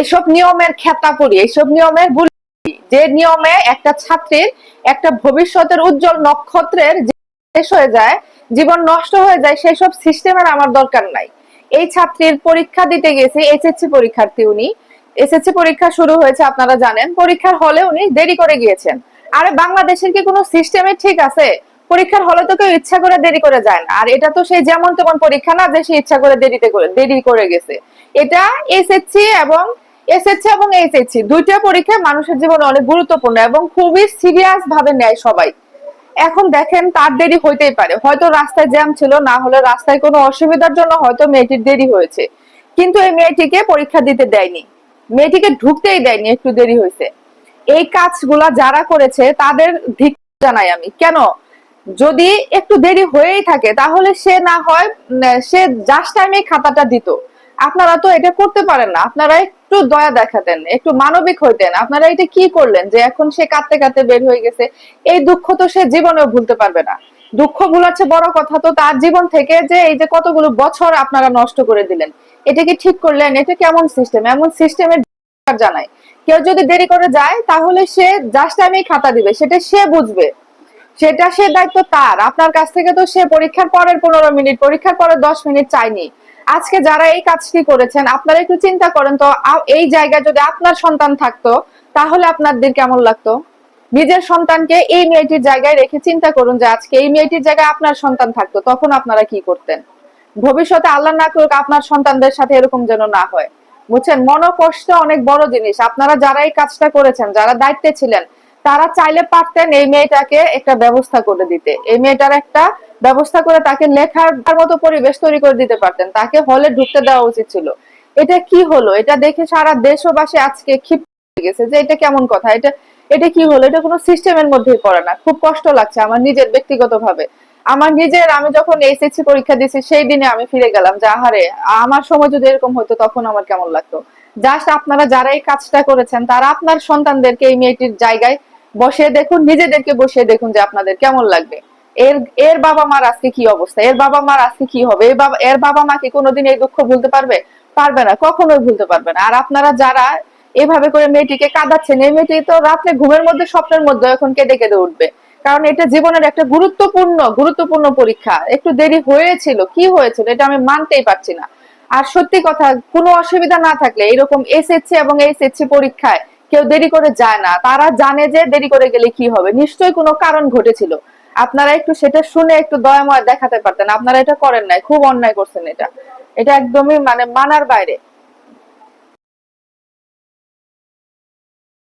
এসব নিয়মের খেতাপুরি এইসব নিয়মের যে নিয়মে একটা ছাত্রীর একটা ভবিষ্যতের উজ্জ্বল নক্ষত্রের শেষ হয়ে যায়, জীবন নষ্ট হয়ে যায় সেই সব সিস্টেমের আমার দরকার নাই। এই ছাত্রীর পরীক্ষা দিতে গেছে, এসএসসি পরীক্ষার্থী উনি। এসএসসি পরীক্ষা শুরু হয়েছে, আপনারা জানেন। পরীক্ষার হলে উনি দেরি করে গিয়েছেন। আরে বাংলাদেশের কি কোনো সিস্টেমে ঠিক আছে? পরীক্ষার হলে তো কেউ ইচ্ছা করে দেরি করে যায় না। আর এটা তো সেই যেমন তেমন পরীক্ষা না যে সে ইচ্ছা করে দেরিতে করে দেরি করে গেছে। এটা এসএসসি এবং এসএসসি এবং এইচএসসি দুইটা পরীক্ষা মানুষের জীবনে অনেক গুরুত্বপূর্ণ এবং খুবই সিরিয়াস ভাবে নেয় সবাই। এখন দেখেন তার দেরি হইতেই পারে। হয়তো রাস্তায় জ্যাম ছিল, না হলে রাস্তায় কোনো অসুবিধার জন্য হয়তো মেয়েটির দেরি হয়েছে। কিন্তু এই মেয়েটিকে পরীক্ষা দিতে দেয়নি। মেয়েটিকে ঢুকতেই দেয়নি, একটু দেরি হয়েছে। এই কাজগুলা যারা করেছে, তাদের ধিক জানাই আমি। কেন? যদি একটু দেরি হয়েই থাকে, তাহলে সে না হয়, সে জাস্ট টাইমে খাতাটা দিত। আপনারা তো এটা করতে পারেন না। আপনারা একটু দয়া দেখাতেন, একটু মানবিক হইতেন। আপনারা এটা কি করলেন যে এখন সে কাঁদতে কাঁদতে বের হয়ে গেছে? এই দুঃখ তো সে জীবনেও ভুলতে পারবে না। দুঃখ ভুলাচ্ছে বড় কথা তো তার জীবন থেকে যে এই যে কতগুলো বছর আপনারা নষ্ট করে দিলেন, এটা কি ঠিক করলেন? এটা কেমন সিস্টেম এমন সিস্টেমের জানাই। কেউ যদি দেরি করে যায়, তাহলে সে জাস্ট আমি খাতা দিবে, সেটা সে বুঝবে। সেটা সে দায়িত্ব তার। আপনার কাছ থেকে তো সে পরীক্ষার পরের পনেরো মিনিট, পরীক্ষার পরের দশ মিনিট চাইনি আজকে যারা এই কাজটি করেছেন, আপনারা একটু চিন্তা করেন তো এই জায়গায় যদি আপনার সন্তান থাকতো, তাহলে আপনাদের কেমন লাগতো? নিজের সন্তানকে এই মেয়েটির জায়গায় রেখে চিন্তা করুন যে, আজকে এই মেয়েটির জায়গায় আপনার সন্তান থাকতো, তখন আপনারা কি করতেন? ভবিষ্যতে আল্লাহ না করুক, আপনার সন্তানদের সাথে এরকম যেন না হয়। বুঝছেন? মনোকষ্ট অনেক বড় জিনিস। আপনারা যারা এই কাজটা করেছেন, যারা দায়িত্বে ছিলেন তারা চাইলে পারতেন এই মেয়েটাকে একটা ব্যবস্থা করে দিতে। এই মেয়েটার একটা ব্যবস্থা করে তাকে লেখার মতো পরিবেশ তৈরি করে দিতে পারতেন। তাকে হলে ঢুকতে দেওয়া উচিত ছিল। এটা কি হলো? এটা দেখে সারা দেশবাসী আজকে ক্ষিপ্ত গেছে যে এটা কেমন কথা? এটা এটা কি হলো? এটা কোনো সিস্টেমের মধ্যেই পড়ে না। খুব কষ্ট লাগছে আমার নিজের ব্যক্তিগতভাবে। আমার নিজের, আমি যখন এসএসসি পরীক্ষা দিয়েছি, সেই দিনে আমি ফিরে গেলাম যে, আহারে, আমার সময় যদি এরকম হতো, তখন আমার কেমন লাগতো? জাস্ট আপনারা যারা এই কাজটা করেছেন, তারা আপনার সন্তানদেরকে এই মেয়েটির জায়গায় বসিয়ে দেখুন, নিজেদেরকে বসিয়ে দেখুন যে আপনাদের কেমন লাগবে। এর এর বাবা মার আজকে কি অবস্থা? এর বাবা মার আজকে কি হবে? এর বাবা এর বাবা মা কি কোনোদিন এই দুঃখ ভুলতে পারবে? পারবে না, কখনোই ভুলতে পারবে না। আর আপনারা যারা এভাবে করে মেয়েটিকে কাঁদাচ্ছেন, এই মেয়েটি তো রাত্রে ঘুমের মধ্যে, স্বপ্নের মধ্যে এখন কেঁদে কেঁদে উঠবে। কারণ এটা জীবনের একটা গুরুত্বপূর্ণ গুরুত্বপূর্ণ পরীক্ষা। একটু দেরি হয়েছিল, কি হয়েছিল এটা আমি মানতেই পারছি না। আর সত্যি কথা, কোনো অসুবিধা না থাকলে, এরকম এসএসসি এবং এইচএসসি পরীক্ষায় কেউ দেরি করে যায় না। তারা জানে যে দেরি করে গেলে কি হবে। নিশ্চয়ই কোনো কারণ ঘটেছিল। আপনারা একটু সেটা শুনে একটু দয়াময় দেখাতে পারতেন। আপনারা এটা করেন নাই। খুব অন্যায় করছেন এটা। এটা একদমই মানে মানার বাইরে।